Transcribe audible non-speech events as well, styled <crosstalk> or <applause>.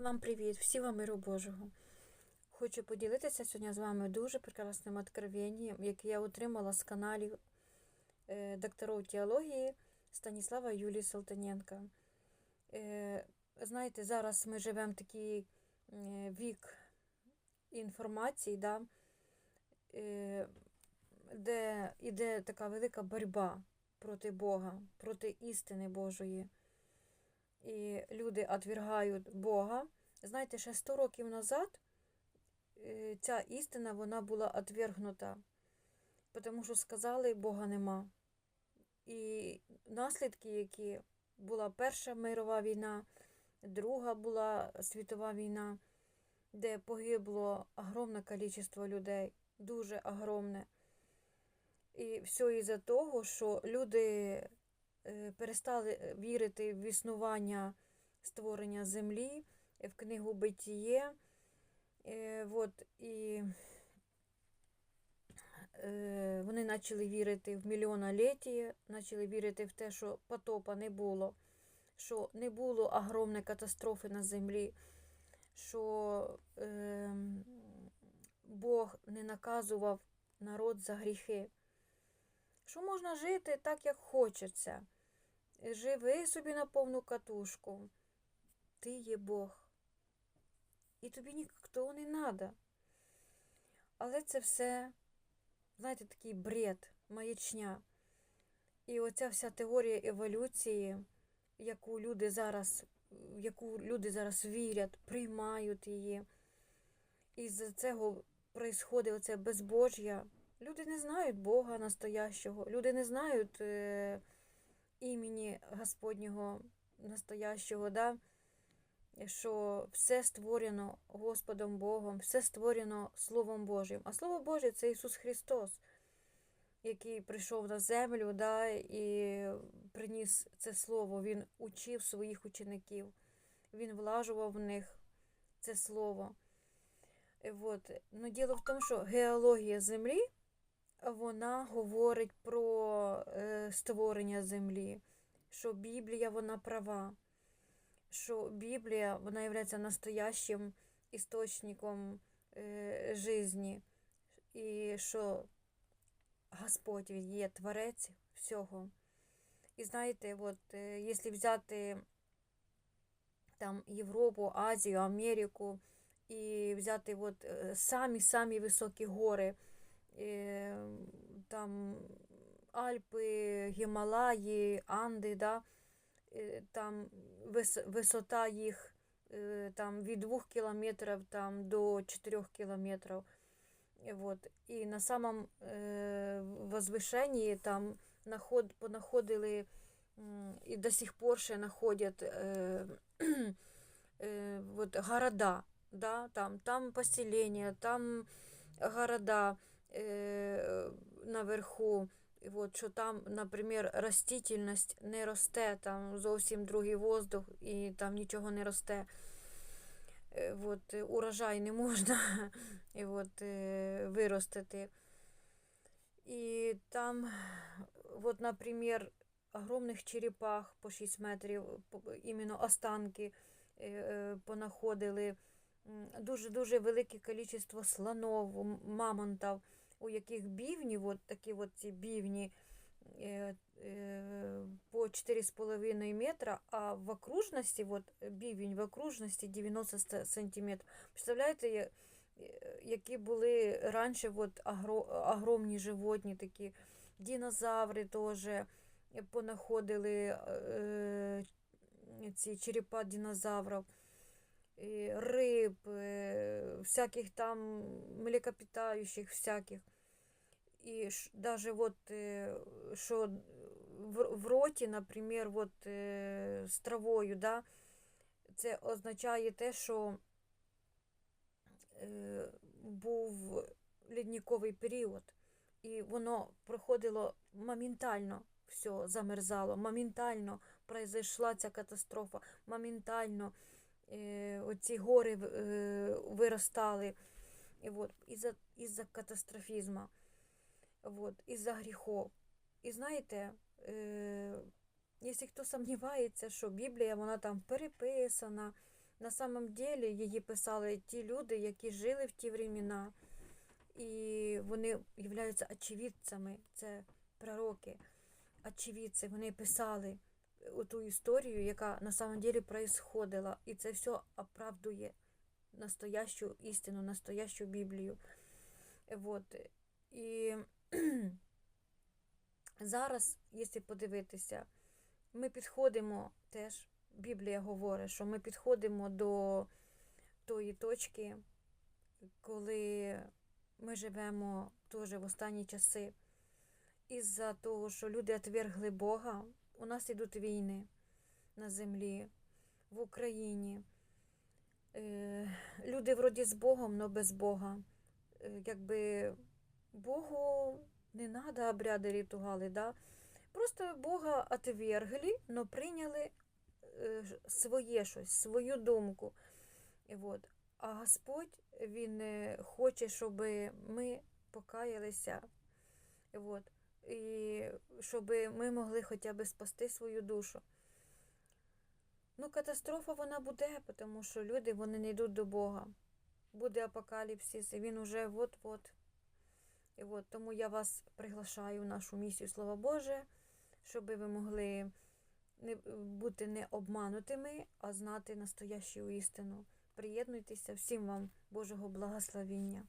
Вам привіт, всім вам миру Божого. Хочу поділитися сьогодні з вами дуже прекрасним откровенням, яке я отримала з каналів е, докторів теології Станіслава Юлії Салтаненка. Е, знаєте, зараз ми живемо такий е, вік інформації, да, де йде така велика боротьба проти Бога, проти істини Божої і люди відвергають Бога. Знаєте, ще 100 років назад е, ця істина вона була відвергнута, тому що сказали, Бога нема. І наслідки, які була Перша мирова війна, Друга була світова війна, де погибло огромне кількість людей, дуже огромне. І все із-за того, що люди перестали вірити в існування створення землі, в книгу Битіє. Е, Вот, і е, вони почали вірити в мільйоноліття, почали вірити в те, що потопа не було, що не було огромної катастрофи на землі, що е, Бог не наказував народ за гріхи що можна жити так, як хочеться. Живи собі на повну катушку. Ти є Бог. І тобі ніхто не треба. Але це все, знаєте, такий бред, маячня. І оця вся теорія еволюції, яку люди зараз, яку люди зараз вірять, приймають її. І з цього происходить оце безбожжя. Люди не знають Бога настоящого, люди не знають е, імені Господнього настоящого, да? що все створено Господом Богом, все створено Словом Божим. А Слово Боже це Ісус Христос, який прийшов на землю да? і приніс це Слово. Він учив своїх учеників, Він влажував в них це Слово. Вот. Но діло в тому, що геологія землі вона говорить про е, створення землі, що Біблія вона права, що Біблія вона є настоящим істочником е, житті, і що Господь є творець всього. І знаєте, от, е, якщо взяти там Європу, Азію, Америку і взяти от, самі-самі високі гори Е, там Альпи, Гімалаї, Анди, да? Е, там висота їх е, там, від 2 кілометрів там, до 4 кілометрів. Вот. І на самом э, возвышении там наход, понаходили і до сих пор ще находять э, э, вот, города, да, там, там поселения, там города. Е, наверху, от, що там, наприклад, растительність не росте, там зовсім другий воздух і там нічого не росте. Е, от, урожай не можна <laughs> от, е, виростити. І там, от, наприклад, огромних черепах по 6 метрів, іменно останки понаходили. Дуже-дуже велике кількість слонов, мамонтів у яких бівні, от такі от ці бівні е, е, по 4,5 метра, а в окружності, от бівень в окружності 90 сантиметрів. Представляєте, які були раніше от огромні животні, такі динозаври теж понаходили е, ці черепа динозаврів риб, всяких там млекопитающих всяких. І даже вот, що в роті, наприклад, вот, з травою, да, це означає те, що був лідниковий період, і воно проходило моментально все замерзало, моментально произошла ця катастрофа, моментально Е, оці гори е, виростали вот, із-за із катастрофізму, вот, із-за гріхов. І знаєте, е, якщо хто сумнівається, що Біблія вона там переписана, На самом деле її писали ті люди, які жили в ті времена, і вони являються очевидцями, це пророки, очевидці, вони писали ту історію, яка на самом деле происходила, і це все оправдує настоящу істину, настоящу Біблію. Вот. І <clears throat> зараз, якщо подивитися, ми підходимо теж, Біблія говорить, що ми підходимо до тої точки, коли ми живемо теж в останні часи. Із-за того, що люди отвергли Бога, у нас йдуть війни на землі, в Україні. Е, Люди вроді з Богом, але без Бога. Е, Якби Богу не треба обряди ритуали, да? Просто Бога отвергли, але прийняли е, своє щось, свою думку. От. А Господь Він хоче, щоб ми покаялися. От. І щоб ми могли хоча б спасти свою душу. Ну, катастрофа вона буде, тому що люди вони не йдуть до Бога. Буде апокаліпсис, і він уже от-от. І от тому я вас приглашаю в нашу місію Слова Боже, щоб ви могли не, бути не обманутими, а знати настоящу істину. Приєднуйтеся, всім вам Божого благословіння.